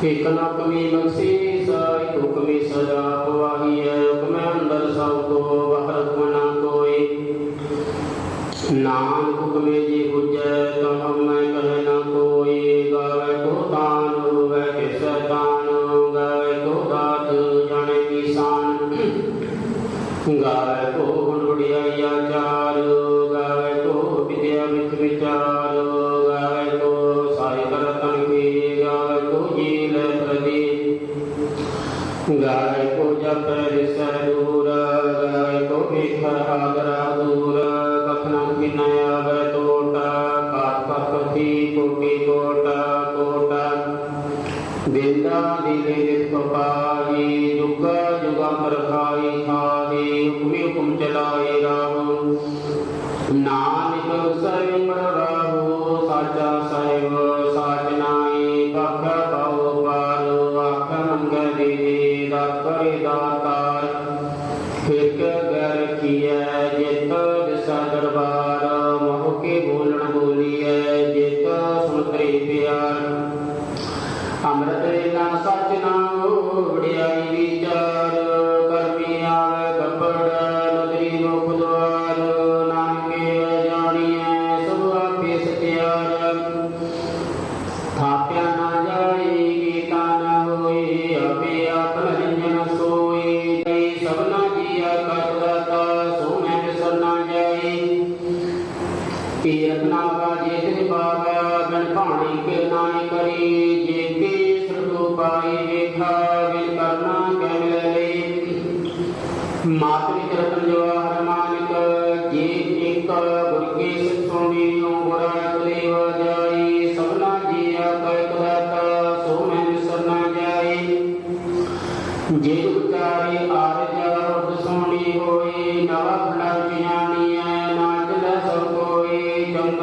कि कनकमी बक्सी साई हुक्मी सजा पवाही है हुक्म अंदर सबको बाहर मना कोई नान हुक्मे जी हुजै तो हम मैं कहे ना कोई गावे को तान वे के सैतान गावे को दात जाने निशान गावे को गुण बढ़िया या चार गावे को विद्या विच विचार गावे को साई करतन की गावे को जी ਗਾਇ ਕੋ ਜਪ ਰਿਸਰੂਰ ਗਾਇ ਕੋ ਇਥਰ ਆਗਰਾ ਦੂਰ, ਕਥਨਾ ਬਿਨ ਆਵੇ ਤੋਟਾ ਕਾਤ ਕਥੀ ਕੋਟੀ ਕੋਟਾ ਕੋਟਾ। ਬਿੰਦਾ ਲੀਲੇ ਰਿਤ ਪਾਈ ਜੁਗ ਜੁਗਾ ਪਰਖਾਈ ਖਾਈ ਹੁਕਮੀ ਹੁਕਮ ਚਲਾਈ ਰਾਮ ਨਾਨਕ ਸਰਵ ਰਾਹੋ, ਸਾਚਾ ਸਾਹਿਬ, ਸਾਚ ਨਾਈ ਕਖ ਕਉ ਪਾਰ ਆਖ ਮੰਗਲੇ ਦੇ ਦਾਤਰੇ। ਦਾਤਾਰ ਇੱਕ ਗਰ ਕੀਐ, ਜਿਤ ਦਿਸਾ ਦਰਬਾਰ। ਮੋਹ ਕੇ ਬੋਲਣ ਬੋਲੀਐ, ਜਿਤ ਸੁਣ ਤਰੇ ਪਿਆਰ। ਅੰਮ੍ਰਿਤ ਵੇਲਾ ਸੱਚ ਨਾਮ ਵਡਿਆਈ ਵਿਚਾਰ। ਕਰਮੀ ਆਵੇ ਕਪੜ, ਨਦਰੀ ਮੁਖ ਦੁਆਰ पीरत नागा जेतन पावै बिन भाणी के नाय करी। जे के सृतु पाई, देखा बिन करना कह ले मातृ चरतन जवाहर मानिक, जे एक गुरु के सुनी नो गुरा देव जाई। सबना जिया कह कदाता सो मैं विसर ना जाई। जे उतारे आ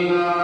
Amen.